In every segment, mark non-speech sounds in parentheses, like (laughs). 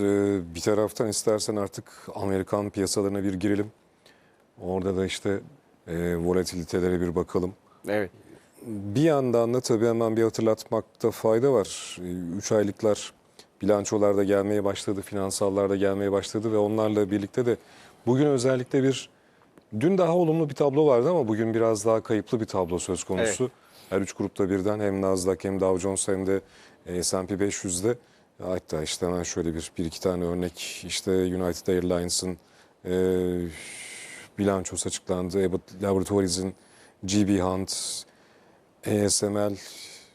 Ee, Bir taraftan istersen artık Amerikan piyasalarına bir girelim. Orada da işte e, volatilitelere bir bakalım. Evet. Bir yandan da tabii hemen bir hatırlatmakta fayda var. 3 aylıklar bilançolarda gelmeye başladı, finansallarda gelmeye başladı ve onlarla birlikte de bugün özellikle bir dün daha olumlu bir tablo vardı ama bugün biraz daha kayıplı bir tablo söz konusu. Her üç grupta birden hem Nasdaq hem Dow Jones hem de e, S&P 500'de hatta işte hemen şöyle bir, bir iki tane örnek işte United Airlines'ın e, bilançosu açıklandı. Abbott Laboratories'in GB Hunt, ASML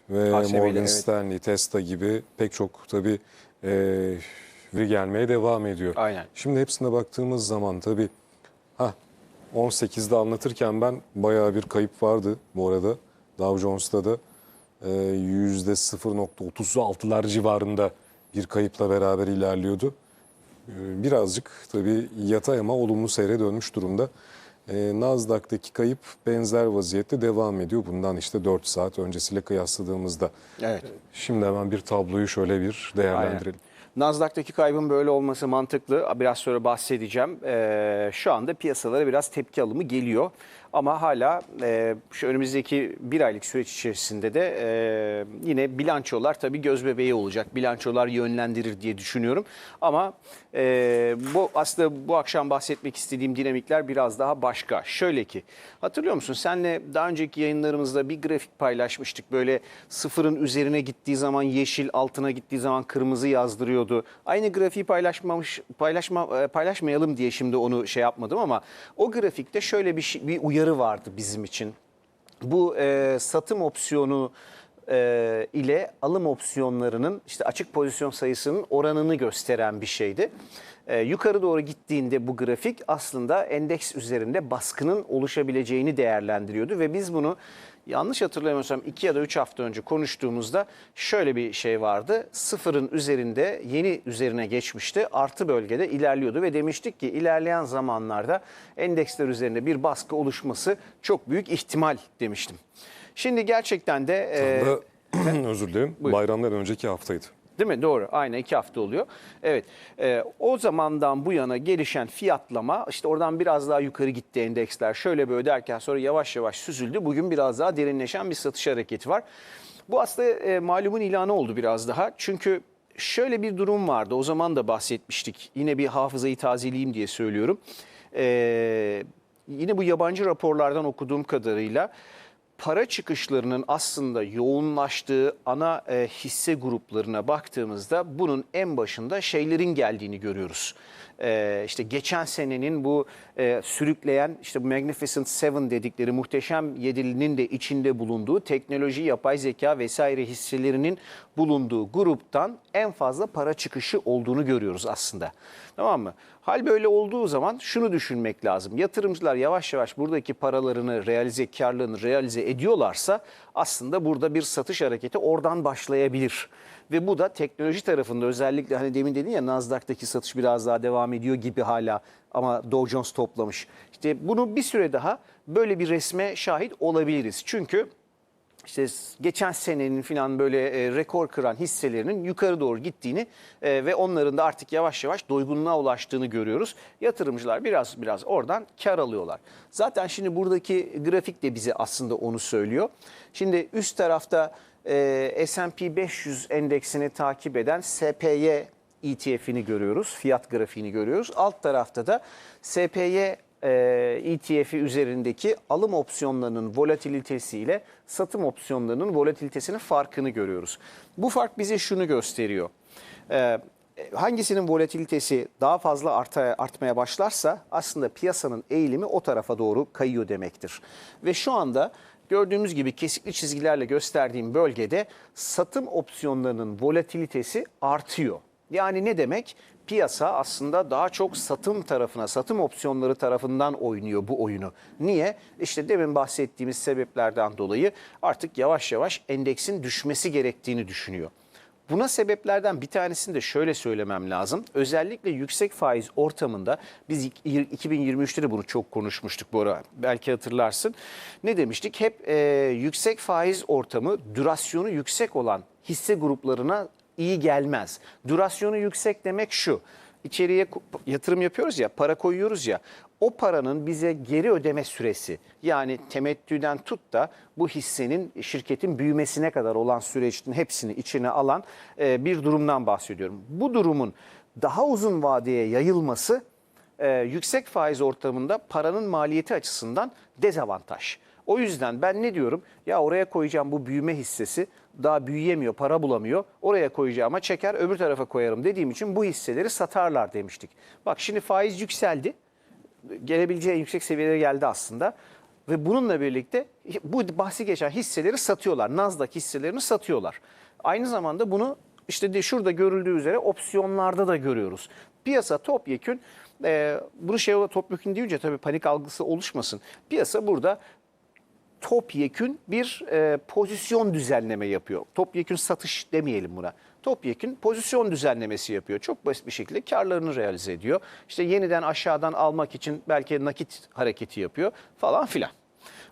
ve ASML, Morgan evet. Stanley, Tesla gibi pek çok tabii e, veri gelmeye devam ediyor. Aynen. Şimdi hepsine baktığımız zaman tabii ha 18'de anlatırken ben bayağı bir kayıp vardı bu arada. Dow Jones'ta da e, %0.36'lar civarında bir kayıpla beraber ilerliyordu. E, Birazcık tabii yatay ama olumlu seyre dönmüş durumda. E, Nasdaq'taki kayıp benzer vaziyette devam ediyor. Bundan işte 4 saat öncesiyle kıyasladığımızda. Evet. Şimdi hemen bir tabloyu şöyle bir değerlendirelim. Nasdaq'taki kaybın böyle olması mantıklı. Biraz sonra bahsedeceğim. Ee, şu anda piyasalara biraz tepki alımı geliyor. Ama hala e, şu önümüzdeki bir aylık süreç içerisinde de e, yine bilançolar tabii göz bebeği olacak. Bilançolar yönlendirir diye düşünüyorum. Ama e, bu aslında bu akşam bahsetmek istediğim dinamikler biraz daha başka. Şöyle ki hatırlıyor musun senle daha önceki yayınlarımızda bir grafik paylaşmıştık. Böyle sıfırın üzerine gittiği zaman yeşil, altına gittiği zaman kırmızı yazdırıyordu. Aynı grafiği paylaşmamış paylaşma e, paylaşmayalım diye şimdi onu şey yapmadım ama o grafikte şöyle bir şey- bir uyarı vardı bizim için. Bu e, satım opsiyonu e, ile alım opsiyonlarının işte açık pozisyon sayısının oranını gösteren bir şeydi. E, yukarı doğru gittiğinde bu grafik aslında endeks üzerinde baskının oluşabileceğini değerlendiriyordu ve biz bunu yanlış hatırlamıyorsam 2 ya da 3 hafta önce konuştuğumuzda şöyle bir şey vardı. Sıfırın üzerinde yeni üzerine geçmişti. Artı bölgede ilerliyordu ve demiştik ki ilerleyen zamanlarda endeksler üzerinde bir baskı oluşması çok büyük ihtimal demiştim. Şimdi gerçekten de e, Tam da- (clears throat) özür dilerim. Buyur. Bayramdan önceki haftaydı. Değil mi? Doğru. Aynen iki hafta oluyor. Evet. Ee, o zamandan bu yana gelişen fiyatlama işte oradan biraz daha yukarı gitti endeksler. Şöyle böyle derken sonra yavaş yavaş süzüldü. Bugün biraz daha derinleşen bir satış hareketi var. Bu aslında e, malumun ilanı oldu biraz daha. Çünkü şöyle bir durum vardı. O zaman da bahsetmiştik. Yine bir hafızayı tazeleyeyim diye söylüyorum. Ee, yine bu yabancı raporlardan okuduğum kadarıyla para çıkışlarının aslında yoğunlaştığı ana e, hisse gruplarına baktığımızda bunun en başında şeylerin geldiğini görüyoruz. E, işte geçen senenin bu e, sürükleyen işte bu Magnificent Seven dedikleri muhteşem yedilinin de içinde bulunduğu teknoloji, yapay zeka vesaire hisselerinin bulunduğu gruptan en fazla para çıkışı olduğunu görüyoruz aslında. Tamam mı? Hal böyle olduğu zaman şunu düşünmek lazım. Yatırımcılar yavaş yavaş buradaki paralarını realize, karlarını realize ediyorlarsa aslında burada bir satış hareketi oradan başlayabilir. Ve bu da teknoloji tarafında özellikle hani demin dedin ya Nasdaq'taki satış biraz daha devam ediyor gibi hala ama Dow Jones toplamış. İşte bunu bir süre daha böyle bir resme şahit olabiliriz. Çünkü işte geçen senenin falan böyle e, rekor kıran hisselerinin yukarı doğru gittiğini e, ve onların da artık yavaş yavaş doygunluğa ulaştığını görüyoruz. Yatırımcılar biraz biraz oradan kar alıyorlar. Zaten şimdi buradaki grafik de bize aslında onu söylüyor. Şimdi üst tarafta e, S&P 500 endeksini takip eden SPY ETF'ini görüyoruz. Fiyat grafiğini görüyoruz. Alt tarafta da SPY e, ETF'i üzerindeki alım opsiyonlarının volatilitesi ile satım opsiyonlarının volatilitesinin farkını görüyoruz. Bu fark bize şunu gösteriyor. E, hangisinin volatilitesi daha fazla arta, artmaya başlarsa aslında piyasanın eğilimi o tarafa doğru kayıyor demektir. Ve şu anda gördüğümüz gibi kesikli çizgilerle gösterdiğim bölgede satım opsiyonlarının volatilitesi artıyor. Yani ne demek? Piyasa aslında daha çok satım tarafına, satım opsiyonları tarafından oynuyor bu oyunu. Niye? İşte demin bahsettiğimiz sebeplerden dolayı artık yavaş yavaş endeksin düşmesi gerektiğini düşünüyor. Buna sebeplerden bir tanesini de şöyle söylemem lazım. Özellikle yüksek faiz ortamında biz ik- 2023'te de bunu çok konuşmuştuk bu ara. Belki hatırlarsın. Ne demiştik? Hep e, yüksek faiz ortamı durasyonu yüksek olan hisse gruplarına iyi gelmez. Durasyonu yüksek demek şu. İçeriye yatırım yapıyoruz ya, para koyuyoruz ya. O paranın bize geri ödeme süresi yani temettüden tut da bu hissenin şirketin büyümesine kadar olan süreçin hepsini içine alan e, bir durumdan bahsediyorum. Bu durumun daha uzun vadeye yayılması e, yüksek faiz ortamında paranın maliyeti açısından dezavantaj. O yüzden ben ne diyorum? Ya oraya koyacağım bu büyüme hissesi daha büyüyemiyor, para bulamıyor. Oraya koyacağıma çeker öbür tarafa koyarım dediğim için bu hisseleri satarlar demiştik. Bak şimdi faiz yükseldi. Gelebileceği yüksek seviyelere geldi aslında. Ve bununla birlikte bu bahsi geçen hisseleri satıyorlar. Nasdaq hisselerini satıyorlar. Aynı zamanda bunu işte de şurada görüldüğü üzere opsiyonlarda da görüyoruz. Piyasa topyekün e, bunu şey olarak topyekün deyince tabii panik algısı oluşmasın. Piyasa burada topyekün bir e, pozisyon düzenleme yapıyor. Topyekün satış demeyelim buna. Topyekün pozisyon düzenlemesi yapıyor. Çok basit bir şekilde karlarını realize ediyor. İşte yeniden aşağıdan almak için belki nakit hareketi yapıyor falan filan.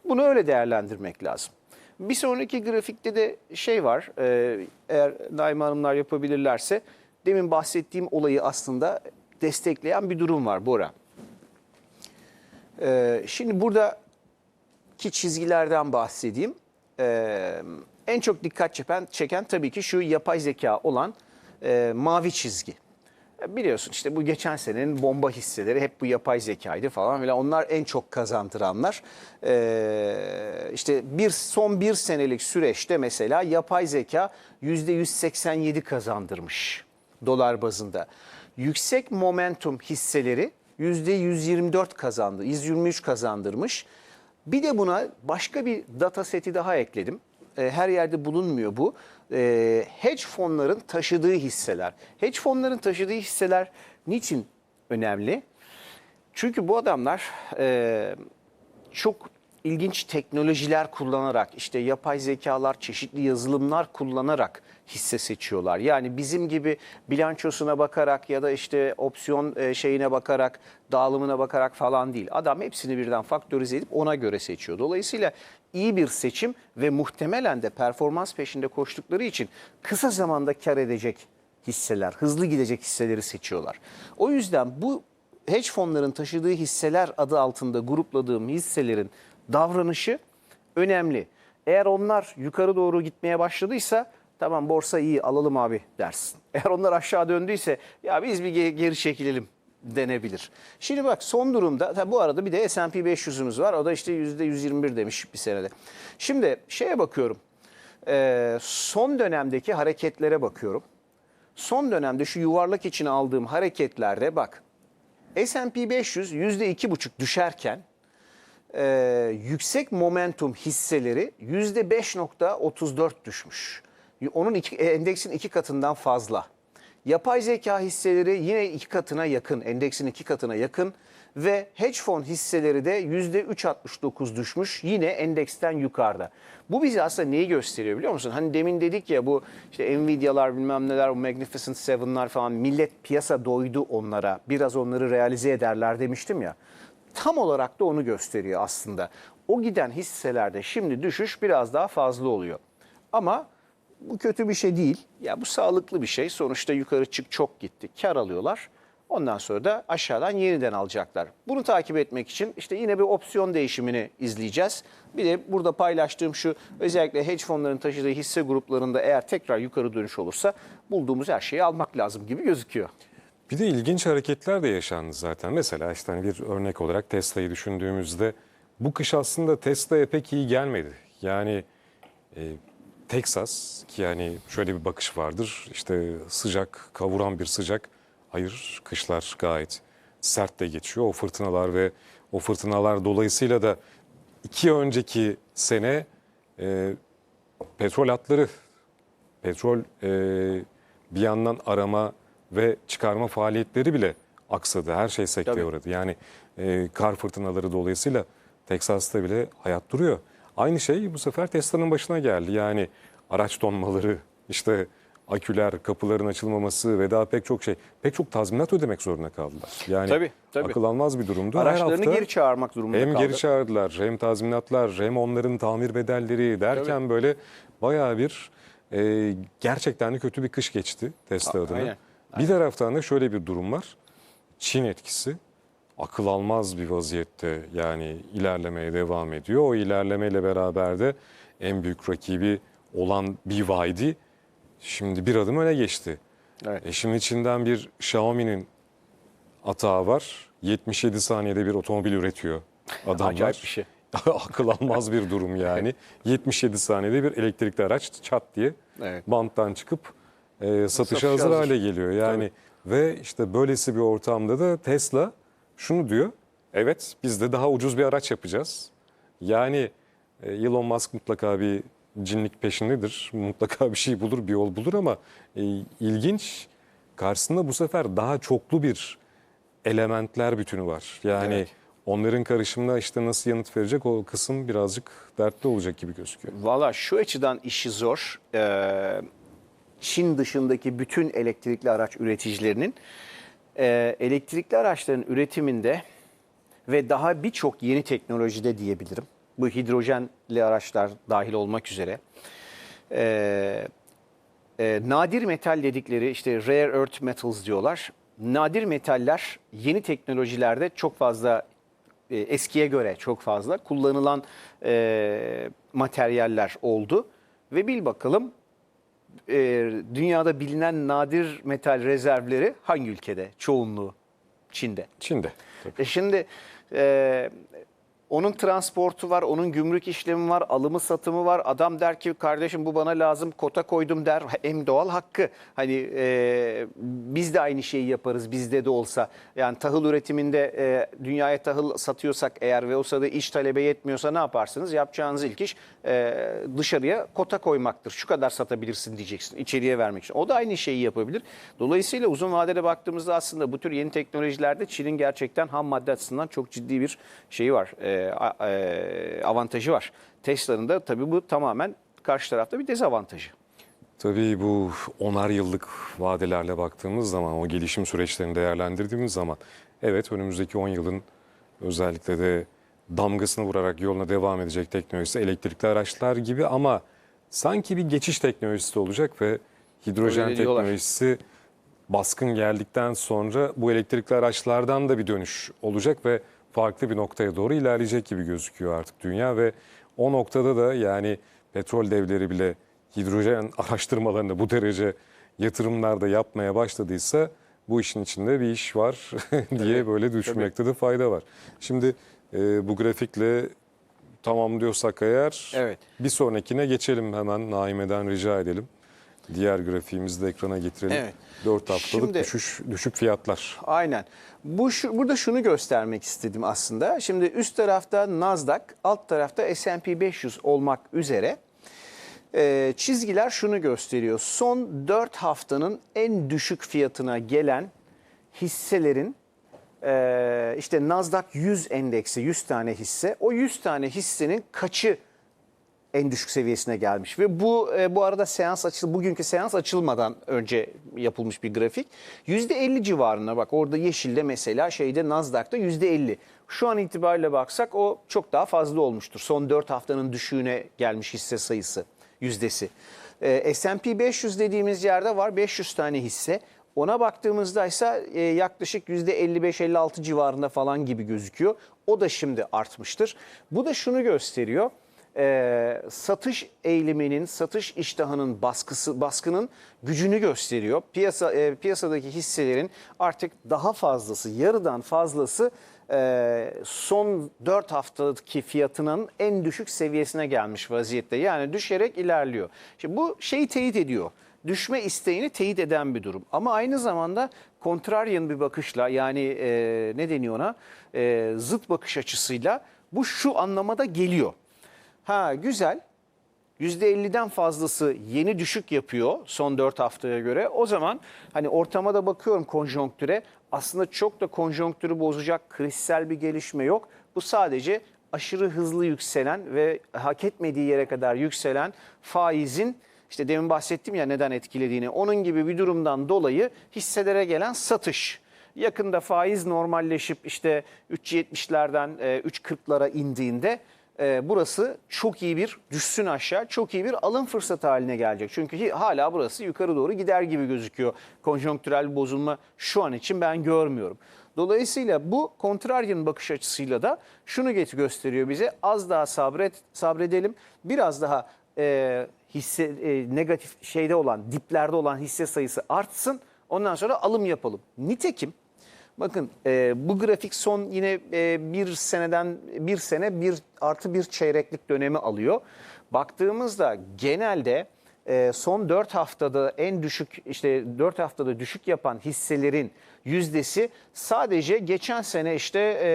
Bunu öyle değerlendirmek lazım. Bir sonraki grafikte de şey var. e, eğer Naime Hanımlar yapabilirlerse demin bahsettiğim olayı aslında destekleyen bir durum var Bora. E, şimdi burada ki çizgilerden bahsedeyim. Ee, en çok dikkat çeken, çeken tabii ki şu yapay zeka olan e, mavi çizgi. Biliyorsun işte bu geçen senenin bomba hisseleri hep bu yapay zekaydı falan filan. Onlar en çok kazandıranlar. Ee, işte bir son bir senelik süreçte mesela yapay zeka %187 kazandırmış dolar bazında. Yüksek momentum hisseleri %124 kazandı, 123 kazandırmış. Bir de buna başka bir data seti daha ekledim. E, Her yerde bulunmuyor bu. E, Hedge fonların taşıdığı hisseler. Hedge fonların taşıdığı hisseler niçin önemli? Çünkü bu adamlar e, çok ilginç teknolojiler kullanarak, işte yapay zekalar, çeşitli yazılımlar kullanarak hisse seçiyorlar. Yani bizim gibi bilançosuna bakarak ya da işte opsiyon e, şeyine bakarak, dağılımına bakarak falan değil. Adam hepsini birden faktörize edip ona göre seçiyor. Dolayısıyla iyi bir seçim ve muhtemelen de performans peşinde koştukları için kısa zamanda kar edecek hisseler, hızlı gidecek hisseleri seçiyorlar. O yüzden bu hedge fonların taşıdığı hisseler adı altında grupladığım hisselerin davranışı önemli. Eğer onlar yukarı doğru gitmeye başladıysa tamam borsa iyi alalım abi dersin. (laughs) Eğer onlar aşağı döndüyse ya biz bir ge- geri çekilelim denebilir. Şimdi bak son durumda bu arada bir de S&P 500'ümüz var. O da işte %121 demiş bir senede. Şimdi şeye bakıyorum. Ee, son dönemdeki hareketlere bakıyorum. Son dönemde şu yuvarlak içine aldığım hareketlerde bak S&P 500 %2,5 düşerken e, yüksek momentum hisseleri %5.34 düşmüş. Onun iki, e, endeksin iki katından fazla. Yapay zeka hisseleri yine iki katına yakın, endeksin iki katına yakın ve hedge fon hisseleri de %3.69 düşmüş yine endeksten yukarıda. Bu bize aslında neyi gösteriyor biliyor musun? Hani demin dedik ya bu işte Nvidia'lar bilmem neler, o Magnificent Seven'lar falan millet piyasa doydu onlara. Biraz onları realize ederler demiştim ya. Tam olarak da onu gösteriyor aslında. O giden hisselerde şimdi düşüş biraz daha fazla oluyor. Ama bu kötü bir şey değil. Ya bu sağlıklı bir şey. Sonuçta yukarı çık çok gitti. Kar alıyorlar. Ondan sonra da aşağıdan yeniden alacaklar. Bunu takip etmek için işte yine bir opsiyon değişimini izleyeceğiz. Bir de burada paylaştığım şu özellikle hedge fonların taşıdığı hisse gruplarında eğer tekrar yukarı dönüş olursa bulduğumuz her şeyi almak lazım gibi gözüküyor. Bir de ilginç hareketler de yaşandı zaten. Mesela işte hani bir örnek olarak Tesla'yı düşündüğümüzde bu kış aslında Tesla'ya pek iyi gelmedi. Yani e, Texas ki yani şöyle bir bakış vardır. İşte sıcak, kavuran bir sıcak. Hayır, kışlar gayet sert de geçiyor. O fırtınalar ve o fırtınalar dolayısıyla da iki önceki sene e, petrol hatları petrol e, bir yandan arama ve çıkarma faaliyetleri bile aksadı. Her şey sekteye Tabii. uğradı. Yani e, kar fırtınaları dolayısıyla Teksas'ta bile hayat duruyor. Aynı şey bu sefer Tesla'nın başına geldi. Yani araç donmaları, işte aküler, kapıların açılmaması ve daha pek çok şey. Pek çok tazminat ödemek zorunda kaldılar. Yani Tabii, tabii. akıl almaz bir durumdu. Her Araçlarını hafta- geri çağırmak durumunda hem kaldı. geri çağırdılar, hem tazminatlar, hem onların tamir bedelleri derken böyle bayağı bir e, gerçekten de kötü bir kış geçti Tesla adına. aynen, Bir taraftan da şöyle bir durum var. Çin etkisi akıl almaz bir vaziyette yani ilerlemeye devam ediyor. O ilerlemeyle beraber de en büyük rakibi olan BYD şimdi bir adım öne geçti. Evet. E şimdi içinden bir Xiaomi'nin atağı var. 77 saniyede bir otomobil üretiyor adamlar. Acayip bir şey. (laughs) Akıl almaz bir durum yani. 77 saniyede bir elektrikli araç çat diye Evet. banttan çıkıp e, satışa hazır hazır. hale geliyor. Yani ve işte böylesi bir ortamda da Tesla şunu diyor. Evet biz de daha ucuz bir araç yapacağız. Yani e, Elon Musk mutlaka bir cinlik peşindedir. (laughs) Mutlaka bir şey bulur, bir yol bulur ama e, ilginç karşısında bu sefer daha çoklu bir elementler bütünü var. Yani Evet. onların karışımına işte nasıl yanıt verecek o kısım birazcık dertli olacak gibi gözüküyor. Valla şu açıdan işi zor. Ee, Çin dışındaki bütün elektrikli araç üreticilerinin e, elektrikli araçların üretiminde ve daha birçok yeni teknolojide diyebilirim. Bu hidrojenli araçlar dahil olmak üzere. Ee, e, nadir metal dedikleri işte rare earth metals diyorlar. Nadir metaller yeni teknolojilerde çok fazla e, eskiye göre çok fazla kullanılan e, materyaller oldu. Ve bil bakalım e, dünyada bilinen nadir metal rezervleri hangi ülkede? Çoğunluğu Çin'de. Çin'de. Tabii. E şimdi e, onun transportu var, onun gümrük işlemi var, alımı satımı var. Adam der ki kardeşim bu bana lazım, kota koydum der. Hem doğal hakkı. Hani e, biz de aynı şeyi yaparız bizde de olsa. Yani tahıl üretiminde e, dünyaya tahıl satıyorsak eğer ve o sırada iş talebe yetmiyorsa ne yaparsınız? Yapacağınız ilk iş e, dışarıya kota koymaktır. Şu kadar satabilirsin diyeceksin içeriye vermek için. O da aynı şeyi yapabilir. Dolayısıyla uzun vadede baktığımızda aslında bu tür yeni teknolojilerde Çin'in gerçekten ham madde açısından çok ciddi bir şeyi var, e, e, avantajı var. Tesla'nın da tabii bu tamamen karşı tarafta bir dezavantajı. Tabii bu onar yıllık vadelerle baktığımız zaman, o gelişim süreçlerini değerlendirdiğimiz zaman evet önümüzdeki 10 yılın özellikle de damgasını vurarak yoluna devam edecek teknolojisi elektrikli araçlar gibi ama sanki bir geçiş teknolojisi olacak ve hidrojen teknolojisi baskın geldikten sonra bu elektrikli araçlardan da bir dönüş olacak ve farklı bir noktaya doğru ilerleyecek gibi gözüküyor artık dünya ve o noktada da yani petrol devleri bile hidrojen (laughs) araştırmalarında bu derece yatırımlar da yapmaya başladıysa bu işin içinde bir iş var (laughs) diye böyle düşünmekte de fayda var. Şimdi e, bu grafikle tamam diyorsak eğer Evet. bir sonrakine geçelim hemen Naime'den rica edelim. Diğer grafiğimizi de ekrana getirelim. Evet. 4 haftalık Şimdi- düşüş, düşük fiyatlar. Aynen. Bu şu, burada şunu göstermek istedim aslında. Şimdi üst tarafta Nasdaq, alt tarafta S&P 500 olmak üzere e, çizgiler şunu gösteriyor. Son 4 haftanın en düşük fiyatına gelen hisselerin e, işte Nasdaq 100 endeksi 100 tane hisse. O 100 tane hissenin kaçı en düşük seviyesine gelmiş ve bu e, bu arada seans açıl bugünkü seans açılmadan önce yapılmış bir grafik. %50 civarında bak orada yeşilde mesela şeyde Nasdaq'ta %50. Şu an itibariyle baksak o çok daha fazla olmuştur. Son 4 haftanın düşüğüne gelmiş hisse sayısı yüzdesi. E, S&P 500 dediğimiz yerde var 500 tane hisse. Ona baktığımızda ise e, yaklaşık %55-56 civarında falan gibi gözüküyor. O da şimdi artmıştır. Bu da şunu gösteriyor e, satış eğiliminin, satış iştahının baskısı baskının gücünü gösteriyor. Piyasa e, piyasadaki hisselerin artık daha fazlası, yarıdan fazlası e, son 4 haftadaki fiyatının en düşük seviyesine gelmiş vaziyette. Yani düşerek ilerliyor. Şimdi bu şeyi teyit ediyor. Düşme isteğini teyit eden bir durum. Ama aynı zamanda kontraryen bir bakışla yani e, ne deniyor ona? E, zıt bakış açısıyla bu şu anlamada geliyor. Ha güzel. %50'den fazlası yeni düşük yapıyor son 4 haftaya göre. O zaman hani ortama da bakıyorum konjonktüre. Aslında çok da konjonktürü bozacak krizsel bir gelişme yok. Bu sadece aşırı hızlı yükselen ve hak etmediği yere kadar yükselen faizin işte demin bahsettim ya neden etkilediğini. Onun gibi bir durumdan dolayı hisselere gelen satış. Yakında faiz normalleşip işte 3.70'lerden e, 3.40'lara indiğinde e, burası çok iyi bir düşsün aşağı, çok iyi bir alım fırsatı haline gelecek. Çünkü hala burası yukarı doğru gider gibi gözüküyor. Konjonktürel bozulma şu an için ben görmüyorum. Dolayısıyla bu kontraryen bakış açısıyla da şunu get gösteriyor bize. Az daha sabret sabredelim. Biraz daha e, hisse e, negatif şeyde olan, diplerde olan hisse sayısı artsın. Ondan sonra alım yapalım. Nitekim Bakın e, bu grafik son yine e, bir seneden bir sene bir artı bir çeyreklik dönemi alıyor. Baktığımızda genelde e, son 4 haftada en düşük işte 4 haftada düşük yapan hisselerin yüzdesi sadece geçen sene işte e,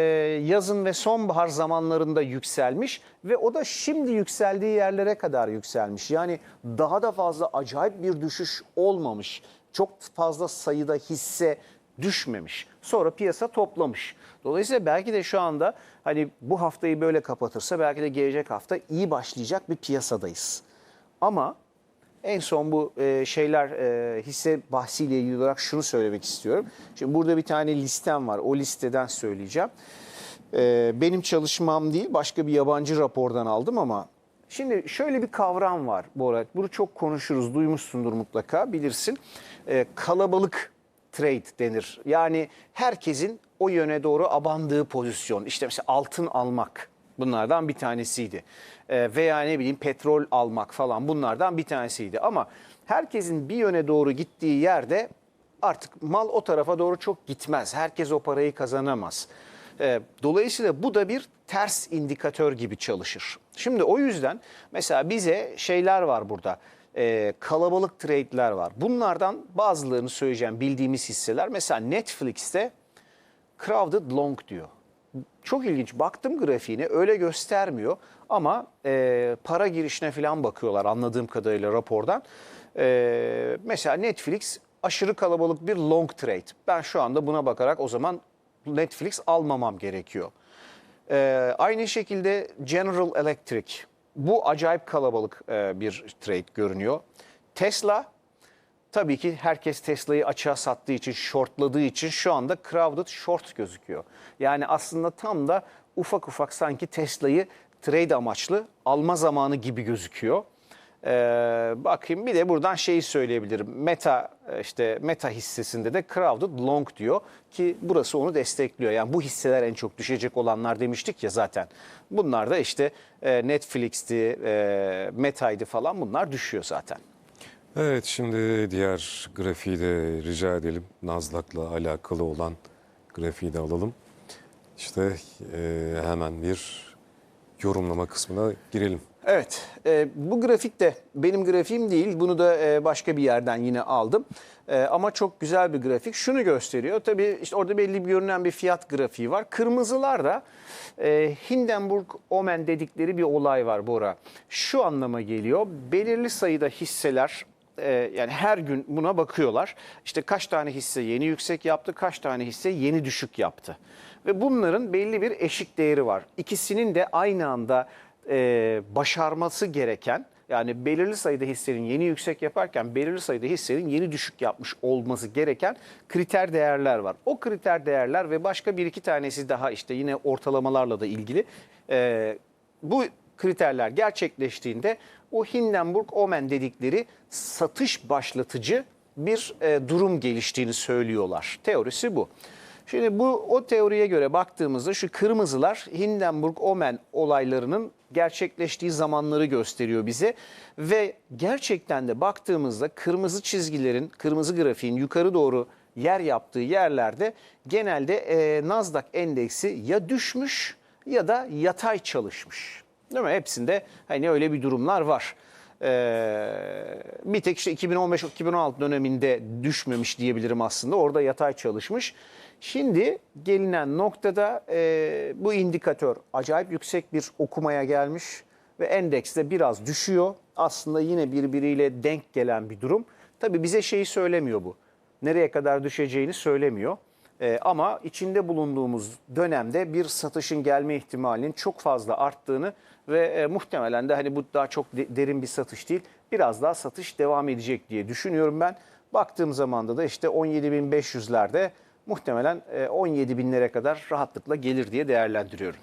yazın ve sonbahar zamanlarında yükselmiş ve o da şimdi yükseldiği yerlere kadar yükselmiş. Yani daha da fazla acayip bir düşüş olmamış. Çok fazla sayıda hisse düşmemiş. Sonra piyasa toplamış. Dolayısıyla belki de şu anda hani bu haftayı böyle kapatırsa belki de gelecek hafta iyi başlayacak bir piyasadayız. Ama en son bu e, şeyler e, hisse bahsiyle ilgili olarak şunu söylemek istiyorum. Şimdi burada bir tane listem var. O listeden söyleyeceğim. E, benim çalışmam değil başka bir yabancı rapordan aldım ama şimdi şöyle bir kavram var Bora. Bunu çok konuşuruz. Duymuşsundur mutlaka bilirsin. E, kalabalık trade denir. Yani herkesin o yöne doğru abandığı pozisyon. İşte mesela altın almak bunlardan bir tanesiydi. Ee, veya ne bileyim petrol almak falan bunlardan bir tanesiydi. Ama herkesin bir yöne doğru gittiği yerde artık mal o tarafa doğru çok gitmez. Herkes o parayı kazanamaz. Ee, Dolayısıyla bu da bir ters indikatör gibi çalışır. Şimdi o yüzden mesela bize şeyler var burada e, kalabalık trade'ler var. Bunlardan bazılarını söyleyeceğim bildiğimiz hisseler. Mesela Netflix'te crowded long diyor. Çok ilginç. Baktım grafiğine öyle göstermiyor ama e, para girişine falan bakıyorlar anladığım kadarıyla rapordan. E, mesela Netflix aşırı kalabalık bir long trade. Ben şu anda buna bakarak o zaman Netflix almamam gerekiyor. Ee, aynı şekilde General Electric. Bu acayip kalabalık e, bir trade görünüyor. Tesla tabii ki herkes Tesla'yı açığa sattığı için, shortladığı için şu anda crowded short gözüküyor. Yani aslında tam da ufak ufak sanki Tesla'yı trade amaçlı alma zamanı gibi gözüküyor. Ee, bakayım bir de buradan şeyi söyleyebilirim. Meta e, işte Meta hissesinde de crowded long diyor ki burası onu destekliyor. Yani bu hisseler en çok düşecek olanlar demiştik ya zaten. Bunlar da işte e, Netflix'ti, e, Meta'ydı falan bunlar düşüyor zaten. Evet şimdi diğer grafiği de rica edelim. Nazlak'la alakalı olan grafiği de alalım. İşte e, hemen bir yorumlama kısmına girelim. Evet, e, bu grafik de benim grafiğim değil. Bunu da e, başka bir yerden yine aldım. E, ama çok güzel bir grafik. Şunu gösteriyor. Tabii işte orada belli bir görünen bir fiyat grafiği var. Kırmızılar da e, Hindenburg Omen dedikleri bir olay var Bora. Şu anlama geliyor. Belirli sayıda hisseler e, yani her gün buna bakıyorlar. İşte kaç tane hisse yeni yüksek yaptı, kaç tane hisse yeni düşük yaptı. Ve bunların belli bir eşik değeri var. İkisinin de aynı anda e, başarması gereken yani belirli sayıda hissenin yeni yüksek yaparken belirli sayıda hissenin yeni düşük yapmış olması gereken kriter değerler var. O kriter değerler ve başka bir iki tanesi daha işte yine ortalamalarla da ilgili. E, bu kriterler gerçekleştiğinde o Hindenburg Omen dedikleri satış başlatıcı bir e, durum geliştiğini söylüyorlar. Teorisi bu. Şimdi bu o teoriye göre baktığımızda şu kırmızılar Hindenburg Omen olaylarının gerçekleştiği zamanları gösteriyor bize ve gerçekten de baktığımızda kırmızı çizgilerin, kırmızı grafiğin yukarı doğru yer yaptığı yerlerde genelde e, Nasdaq endeksi ya düşmüş ya da yatay çalışmış. Değil mi? Hepsinde hani öyle bir durumlar var. Ee, bir tek işte 2015-2016 döneminde düşmemiş diyebilirim aslında. Orada yatay çalışmış. Şimdi gelinen noktada e, bu indikatör acayip yüksek bir okumaya gelmiş ve endekste biraz düşüyor. Aslında yine birbiriyle denk gelen bir durum. Tabii bize şeyi söylemiyor bu. Nereye kadar düşeceğini söylemiyor. Ee, ama içinde bulunduğumuz dönemde bir satışın gelme ihtimalinin çok fazla arttığını ve e, muhtemelen de hani bu daha çok de- derin bir satış değil, biraz daha satış devam edecek diye düşünüyorum ben. Baktığım zamanda da işte 17.500'lerde muhtemelen e, 17.000'lere kadar rahatlıkla gelir diye değerlendiriyorum.